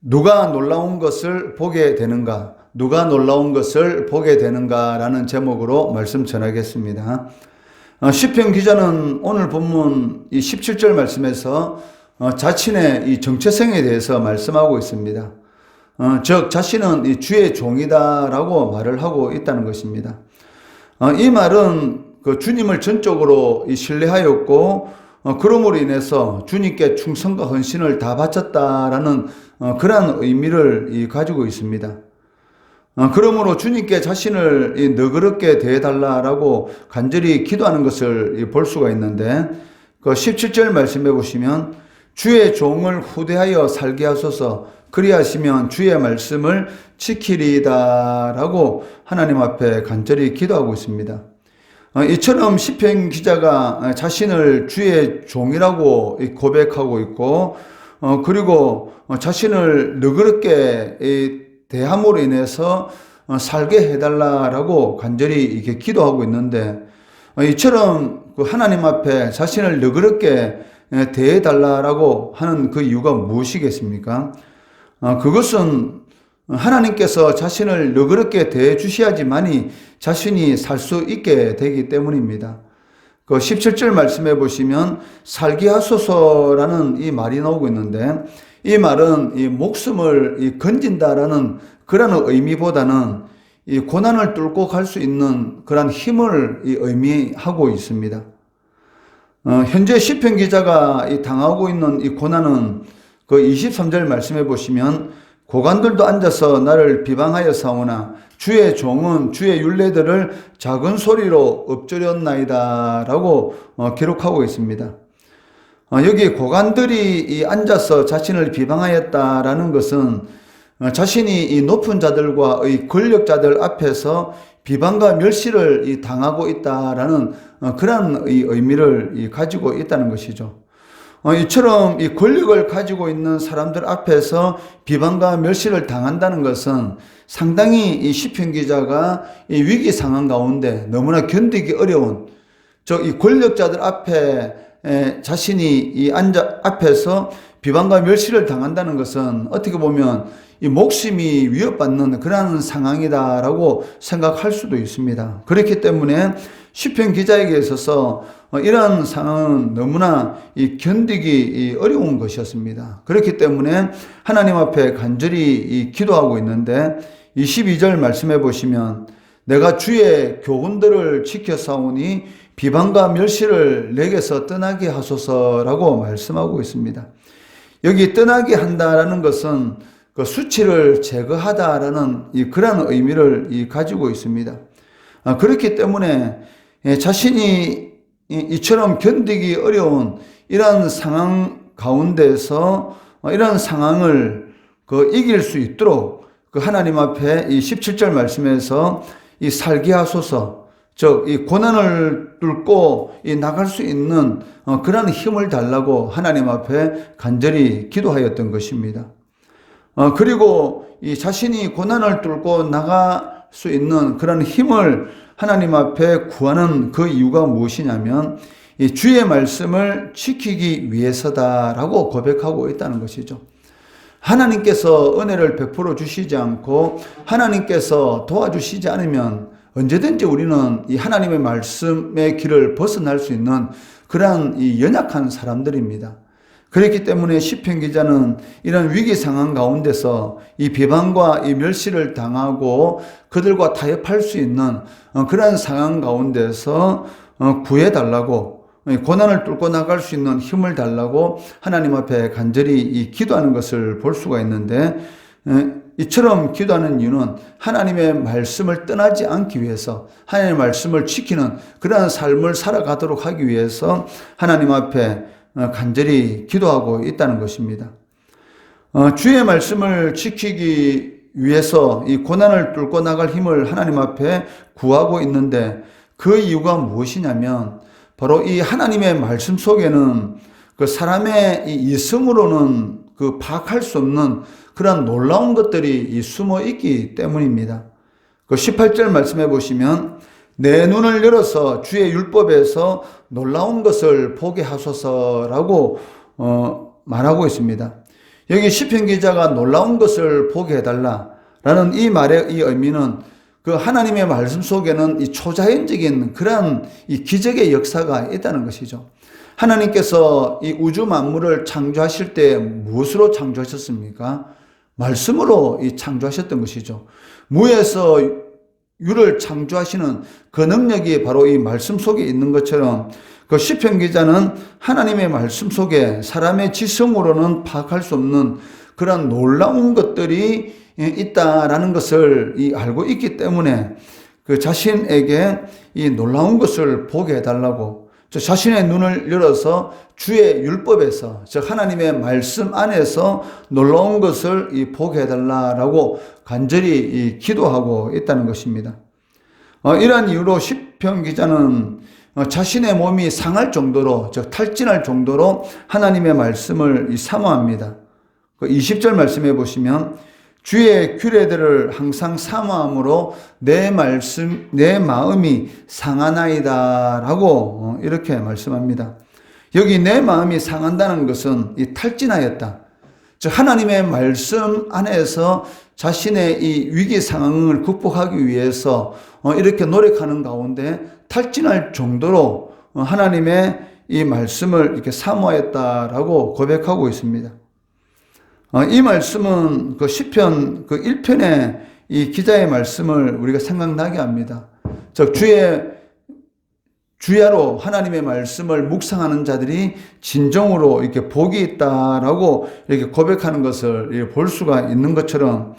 누가 놀라운 것을 보게 되는가? 누가 놀라운 것을 보게 되는가라는 제목으로 말씀 전하겠습니다. 어, 시편 기자는 오늘 본문 이 17절 말씀에서 어, 자신의 이 정체성에 대해서 말씀하고 있습니다. 어, 즉 자신은 이 주의 종이다라고 말을 하고 있다는 것입니다. 어, 이 말은 그 주님을 전적으로 이 신뢰하였고 어, 그러므로 인해서 주님께 충성과 헌신을 다 바쳤다라는 어, 그러한 의미를 이 가지고 있습니다. 어, 그러므로 주님께 자신을 이 너그럽게 대해달라라고 간절히 기도하는 것을 이볼 수가 있는데 그 17절 말씀해 보시면 주의 종을 후대하여 살게 하소서 그리하시면 주의 말씀을 지키리다라고 하나님 앞에 간절히 기도하고 있습니다. 어, 이처럼 시편 기자가 자신을 주의 종이라고 이 고백하고 있고 어, 그리고 어, 자신을 너그럽게 이 대함으로 인해서 어, 살게 해달라라고 간절히 이렇게 기도하고 있는데 어, 이처럼 그 하나님 앞에 자신을 너그럽게 에, 대해달라라고 하는 그 이유가 무엇이겠습니까? 어, 그것은 하나님께서 자신을 너그럽게 대해 주셔야지만이 자신이 살 수 있게 되기 때문입니다. 그 17절 말씀해 보시면 살게 하소서라는 이 말이 나오고 있는데 이 말은 이 목숨을 이 건진다라는 그런 의미보다는 이 고난을 뚫고 갈 수 있는 그런 힘을 이 의미하고 있습니다. 어, 현재 시편 기자가 이 당하고 있는 이 고난은 그 23절 말씀해 보시면 고관들도 앉아서 나를 비방하여 사오나 주의 종은 주의 윤례들을 작은 소리로 엎드렸나이다 라고 어, 기록하고 있습니다. 어, 여기 고관들이 이 앉아서 자신을 비방하였다라는 것은 어, 자신이 이 높은 자들과 의 권력자들 앞에서 비방과 멸시를 이 당하고 있다라는 어, 그런 이 의미를 이 가지고 있다는 것이죠. 어, 이처럼 이 권력을 가지고 있는 사람들 앞에서 비방과 멸시를 당한다는 것은 상당히 이 시편 기자가 이 위기 상황 가운데 너무나 견디기 어려운 저 이 권력자들 앞에 에, 자신이 이 앉아 앞에서 비방과 멸시를 당한다는 것은 어떻게 보면 이 목숨이 위협받는 그러한 상황이다라고 생각할 수도 있습니다. 그렇기 때문에 시편 기자에게 있어서 어, 이러한 상황은 너무나 이 견디기 이 어려운 것이었습니다. 그렇기 때문에 하나님 앞에 간절히 이 기도하고 있는데 22절 말씀해 보시면 내가 주의 교훈들을 지켜 싸우니 비방과 멸시를 내게서 떠나게 하소서라고 말씀하고 있습니다. 여기 떠나게 한다라는 것은 그 수치를 제거하다라는 이 그런 의미를 이 가지고 있습니다. 아, 그렇기 때문에 예, 자신이 이- 이처럼 견디기 어려운 이러한 상황 가운데서 어, 이러한 상황을 그 이길 수 있도록 그 하나님 앞에 이 17절 말씀에서 이 살게 하소서 즉, 이 고난을 뚫고 이 나갈 수 있는 어, 그런 힘을 달라고 하나님 앞에 간절히 기도하였던 것입니다. 어, 그리고 이 자신이 고난을 뚫고 나갈 수 있는 그런 힘을 하나님 앞에 구하는 그 이유가 무엇이냐면 이 주의 말씀을 지키기 위해서다라고 고백하고 있다는 것이죠. 하나님께서 은혜를 베풀어 주시지 않고 하나님께서 도와주시지 않으면 언제든지 우리는 이 하나님의 말씀의 길을 벗어날 수 있는 그러한 이 연약한 사람들입니다. 그렇기 때문에 시편 기자는 이런 위기 상황 가운데서 이 비방과 이 멸시를 당하고 그들과 타협할 수 있는 어, 그러한 상황 가운데서 어, 구해달라고 고난을 뚫고 나갈 수 있는 힘을 달라고 하나님 앞에 간절히 이 기도하는 것을 볼 수가 있는데 에, 이처럼 기도하는 이유는 하나님의 말씀을 떠나지 않기 위해서 하나님의 말씀을 지키는 그러한 삶을 살아가도록 하기 위해서 하나님 앞에 어, 간절히 기도하고 있다는 것입니다. 어, 주의 말씀을 지키기 위해서 이 고난을 뚫고 나갈 힘을 하나님 앞에 구하고 있는데 그 이유가 무엇이냐면 바로 이 하나님의 말씀 속에는 그 사람의 이 이성으로는 그 파악할 수 없는 그런 놀라운 것들이 이 숨어 있기 때문입니다. 그 18절 말씀해 보시면 내 눈을 열어서 주의 율법에서 놀라운 것을 보게 하소서라고 어, 말하고 있습니다. 여기 시편 기자가 놀라운 것을 보게 해달라라는 이 말의 이 의미는 그 하나님의 말씀 속에는 이 초자연적인 그러한 이 기적의 역사가 있다는 것이죠. 하나님께서 이 우주 만물을 창조하실 때 무엇으로 창조하셨습니까? 말씀으로 이 창조하셨던 것이죠. 무에서 유를 창조하시는 그 능력이 바로 이 말씀 속에 있는 것처럼 그 시편 기자는 하나님의 말씀 속에 사람의 지성으로는 파악할 수 없는 그런 놀라운 것들이 있다라는 것을 알고 있기 때문에 그 자신에게 이 놀라운 것을 보게 해달라고 저 자신의 눈을 열어서 주의 율법에서 즉 하나님의 말씀 안에서 놀라운 것을 이 보게 해달라라고 간절히 이 기도하고 있다는 것입니다. 어, 이러한 이유로 시편 기자는 어, 자신의 몸이 상할 정도로 즉 탈진할 정도로 하나님의 말씀을 사모합니다. 그 20절 말씀해 보시면 주의 규례들을 항상 사모함으로 내 말씀 내 마음이 상하나이다 라고 어, 이렇게 말씀합니다. 여기 내 마음이 상한다는 것은 이 탈진하였다. 즉 하나님의 말씀 안에서 자신의 이 위기 상황을 극복하기 위해서 어, 이렇게 노력하는 가운데 탈진할 정도로 어, 하나님의 이 말씀을 이렇게 사모했다라고 고백하고 있습니다. 어, 이 말씀은 그 시편 그 1편의 이 기자의 말씀을 우리가 생각나게 합니다. 즉 주의 주야로 하나님의 말씀을 묵상하는 자들이 진정으로 이렇게 복이 있다라고 이렇게 고백하는 것을 볼 수가 있는 것처럼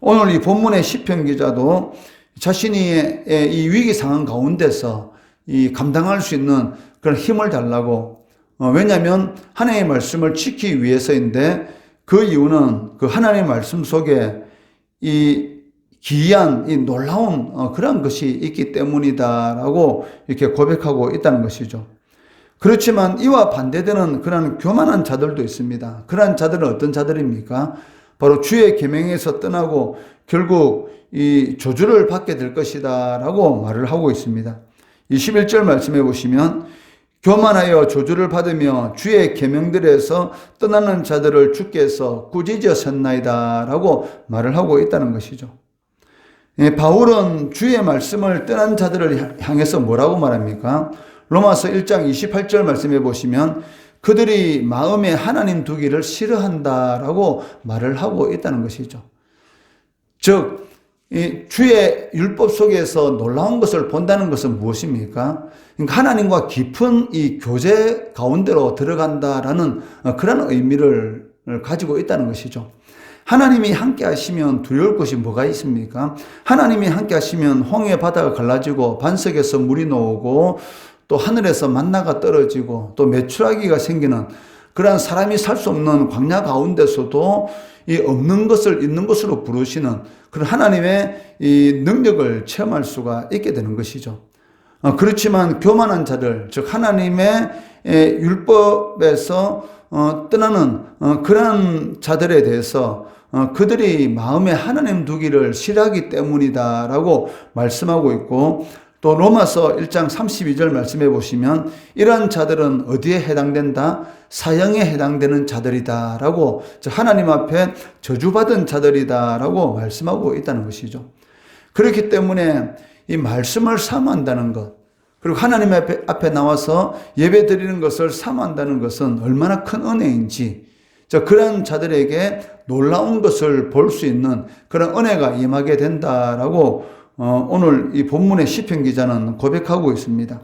오늘 이 본문의 시편 기자도 자신이 이 위기 상황 가운데서 이 감당할 수 있는 그런 힘을 달라고 어, 왜냐하면 하나님의 말씀을 지키기 위해서인데 그 이유는 그 하나님의 말씀 속에 이 기이한 이 놀라운 어, 그런 것이 있기 때문이다라고 이렇게 고백하고 있다는 것이죠. 그렇지만 이와 반대되는 그런 교만한 자들도 있습니다. 그러한 자들은 어떤 자들입니까? 바로 주의 계명에서 떠나고 결국 이 조주를 받게 될 것이다라고 말을 하고 있습니다. 21절 말씀해 보시면 교만하여 조주를 받으며 주의 계명들에서 떠나는 자들을 주께서 꾸짖으셨나이다라고 말을 하고 있다는 것이죠. 예, 바울은 주의 말씀을 떠난 자들을 향해서 뭐라고 말합니까? 로마서 1장 28절 말씀해 보시면 그들이 마음에 하나님 두기를 싫어한다라고 말을 하고 있다는 것이죠. 즉, 주의 율법 속에서 놀라운 것을 본다는 것은 무엇입니까? 그러니까 하나님과 깊은 이 교제 가운데로 들어간다라는 그런 의미를 가지고 있다는 것이죠. 하나님이 함께 하시면 두려울 것이 뭐가 있습니까? 하나님이 함께 하시면 홍해 바다가 갈라지고 반석에서 물이 나오고 또 하늘에서 만나가 떨어지고 또 메추라기가 생기는 그러한 사람이 살 수 없는 광야 가운데서도 이 없는 것을 있는 것으로 부르시는 그런 하나님의 이 능력을 체험할 수가 있게 되는 것이죠. 어, 그렇지만 교만한 자들, 즉 하나님의 율법에서 어, 떠나는 어, 그런 자들에 대해서 그들이 마음에 하나님 두기를 싫어하기 때문이다라고 말씀하고 있고 또 로마서 1장 32절 말씀해 보시면 이러한 자들은 어디에 해당된다? 사형에 해당되는 자들이다라고 하나님 앞에 저주받은 자들이다라고 말씀하고 있다는 것이죠. 그렇기 때문에 이 말씀을 사모한다는 것 그리고 하나님 앞에, 앞에 나와서 예배 드리는 것을 사모한다는 것은 얼마나 큰 은혜인지 자, 그런 자들에게 놀라운 것을 볼 수 있는 그런 은혜가 임하게 된다라고 어, 오늘 이 본문의 시편 기자는 고백하고 있습니다.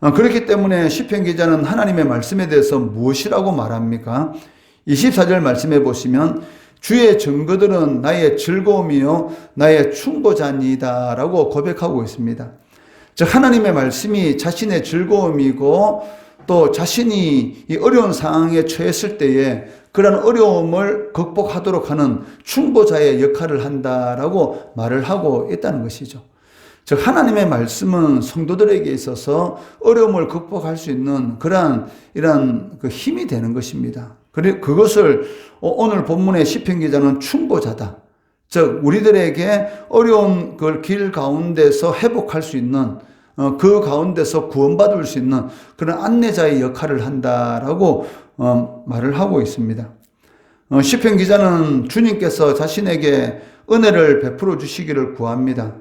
어, 그렇기 때문에 시편 기자는 하나님의 말씀에 대해서 무엇이라고 말합니까? 24절 말씀해 보시면 주의 증거들은 나의 즐거움이요 나의 충고자니다라고 고백하고 있습니다. 즉 하나님의 말씀이 자신의 즐거움이고 또 자신이 이 어려운 상황에 처했을 때에 그런 어려움을 극복하도록 하는 충보자의 역할을 한다라고 말을 하고 있다는 것이죠. 즉 하나님의 말씀은 성도들에게 있어서 어려움을 극복할 수 있는 그러한 이러한 그 힘이 되는 것입니다. 그래 그것을 오늘 본문의 시편 기자는 충보자다. 즉 우리들에게 어려운 그 길 가운데서 회복할 수 있는 어, 그 가운데서 구원받을 수 있는 그런 안내자의 역할을 한다라고 어, 말을 하고 있습니다. 어, 시편 기자는 주님께서 자신에게 은혜를 베풀어 주시기를 구합니다.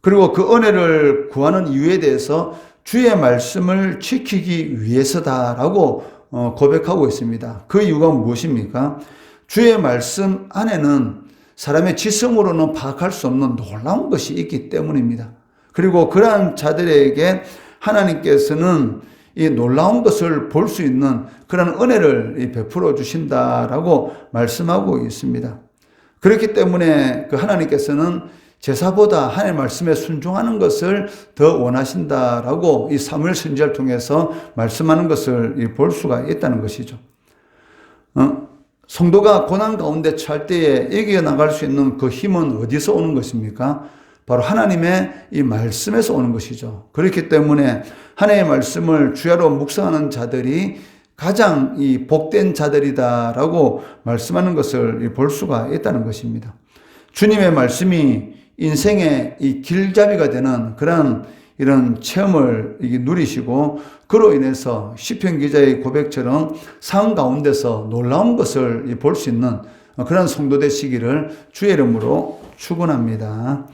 그리고 그 은혜를 구하는 이유에 대해서 주의 말씀을 지키기 위해서다라고 어, 고백하고 있습니다. 그 이유가 무엇입니까? 주의 말씀 안에는 사람의 지성으로는 파악할 수 없는 놀라운 것이 있기 때문입니다. 그리고 그러한 자들에게 하나님께서는 이 놀라운 것을 볼 수 있는 그런 은혜를 베풀어 주신다라고 말씀하고 있습니다. 그렇기 때문에 그 하나님께서는 제사보다 하나님의 말씀에 순종하는 것을 더 원하신다라고 이 사무엘 선지자를 통해서 말씀하는 것을 볼 수가 있다는 것이죠. 어? 성도가 고난 가운데 처할 때에 이겨 나갈 수 있는 그 힘은 어디서 오는 것입니까? 바로 하나님의 이 말씀에서 오는 것이죠. 그렇기 때문에 하나님의 말씀을 주야로 묵상하는 자들이 가장 이 복된 자들이다라고 말씀하는 것을 볼 수가 있다는 것입니다. 주님의 말씀이 인생의 이 길잡이가 되는 그런 이런 체험을 누리시고 그로 인해서 시편 기자의 고백처럼 삶 가운데서 놀라운 것을 볼 수 있는 그런 성도 되시기를 주의 이름으로 축원합니다.